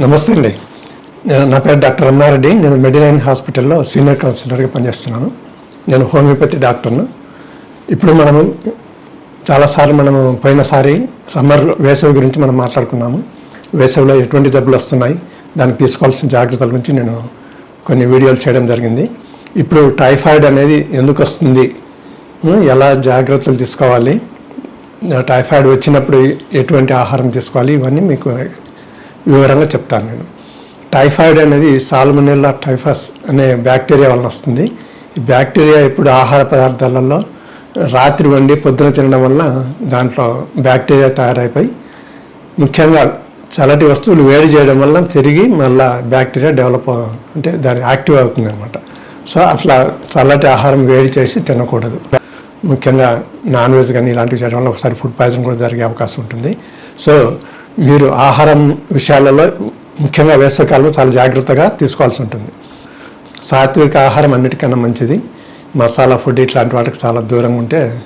నమస్తే అండి. నేను- నా పేరు డాక్టర్ రమణారెడ్డి. నేను మెడిలైన్ హాస్పిటల్లో సీనియర్ కౌన్సిలర్గా పనిచేస్తున్నాను. నేను హోమియోపతి డాక్టర్ను. ఇప్పుడు మనము చాలాసార్లు మనము పోయినసారి సమ్మర్ వేసవి గురించి మనం మాట్లాడుకున్నాము. వేసవిలో ఎటువంటి జబ్బులు వస్తున్నాయి? దానికి తీసుకోవాల్సిన జాగ్రత్తల గురించి నేను కొన్ని వీడియోలు చేయడం జరిగింది. ఇప్పుడు టైఫాయిడ్ అనేది ఎందుకు వస్తుంది? ఎలా జాగ్రత్తలు తీసుకోవాలి? టైఫాయిడ్ వచ్చినప్పుడు ఎటువంటి ఆహారం తీసుకోవాలి? ఇవన్నీ మీకు వివరంగా చెప్తాను నేను. టైఫాయిడ్ అనేది సాల్మొనెల్లా టైఫస్ అనే బ్యాక్టీరియా వలన వస్తుంది. ఈ బ్యాక్టీరియా ఇప్పుడు ఆహార పదార్థాలలో రాత్రి వండి పొద్దున తినడం వల్ల దాంట్లో బ్యాక్టీరియా తయారైపోయి ముఖ్యంగా చల్లటి వస్తువులు వేడి చేయడం వల్ల తిరిగి మళ్ళీ బ్యాక్టీరియా డెవలప్ అంటే దాని యాక్టివ్ అవుతుంది అనమాట సో అట్లా చల్లటి ఆహారం వేడి చేసి తినకూడదు. ముఖ్యంగా నాన్ వెజ్ కానీ ఇలాంటివి చేయడం వల్ల ఒకసారి ఫుడ్ పాయిజన్ కూడా జరిగే అవకాశం ఉంటుంది. సో మీరు ఆహారం విషయాలలో ముఖ్యంగా వేసవికాలంలో చాలా జాగ్రత్తగా తీసుకోవాల్సి ఉంటుంది. సాత్విక ఆహారం అన్నిటికన్నా మంచిది. మసాలా ఫుడ్ ఇట్లాంటి వాటికి చాలా దూరంగా ఉంటే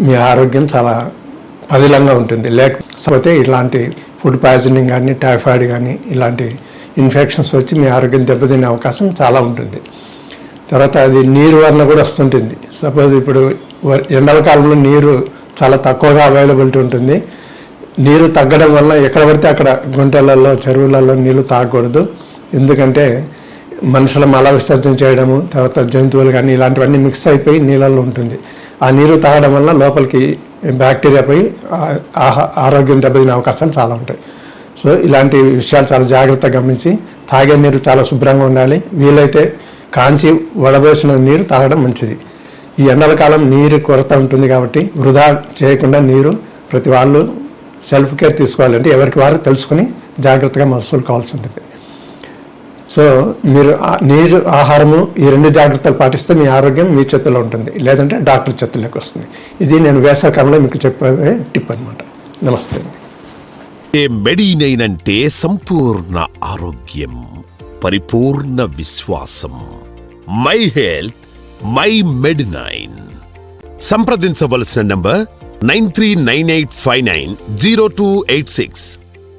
మీ ఆరోగ్యం చాలా పదిలంగా ఉంటుంది. లేకపోతే ఇలాంటి ఫుడ్ పాయిజనింగ్ కానీ టైఫాయిడ్ కానీ ఇలాంటి ఇన్ఫెక్షన్స్ వచ్చి మీ ఆరోగ్యం దెబ్బతినే అవకాశం చాలా ఉంటుంది. తర్వాత అది నీరు వలన కూడా వస్తుంటుంది. సపోజ్ ఇప్పుడు వ- ఎండల కాలంలో నీరు చాలా తక్కువగా అవైలబిలిటీ ఉంటుంది. నీరు తగ్గడం వల్ల ఎక్కడ పడితే అక్కడ గుంటలలో చెరువులలో నీళ్ళు తాగకూడదు. ఎందుకంటే మనుషుల మల విసర్జన చేయడము తర్వాత జంతువులు కానీ ఇలాంటివన్నీ మిక్స్ అయిపోయి నీళ్ళల్లో ఉంటుంది. ఆ నీరు తాగడం వల్ల లోపలికి బ్యాక్టీరియా పోయి ఆహా- ఆరోగ్యం దెబ్బతినే అవకాశాలు చాలా ఉంటాయి. సో ఇలాంటి విషయాలు చాలా జాగ్రత్తగా గమనించి తాగే నీరు చాలా శుభ్రంగా ఉండాలి. వీలైతే కాంచి వడబోసిన నీరు తాగడం మంచిది. ఈ ఎండల కాలం నీరు కొరత ఉంటుంది కాబట్టి వృధా చేయకుండా నీరు ప్రతి వాళ్ళు సెల్ఫ్ కేర్ తీసుకోవాలంటే ఎవరికి వారు తెలుసుకుని జాగ్రత్తగా మనసులు కావాల్సి ఉంటుంది సో మీరు నీరు ఆహారము ఈ రెండు జాగ్రత్తలు పాటిస్తే మీ ఆరోగ్యం మీ చేతిలో ఉంటుంది. లేదంటే డాక్టర్ చేతుల్లోకి వస్తుంది. ఇది నేను వేసవకాలంలో మీకు చెప్పే టిప్ అనమాట నమస్తే. ఏ అంటే సంపూర్ణ ఆరోగ్యం పరిపూర్ణ విశ్వాసం. My health my medi nine. సంప్రదించవలసిన number nine three nine eight five nine zero two eight six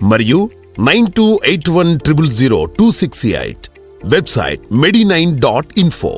మరియు nine two eight one triple zero two six eight website medinine dot info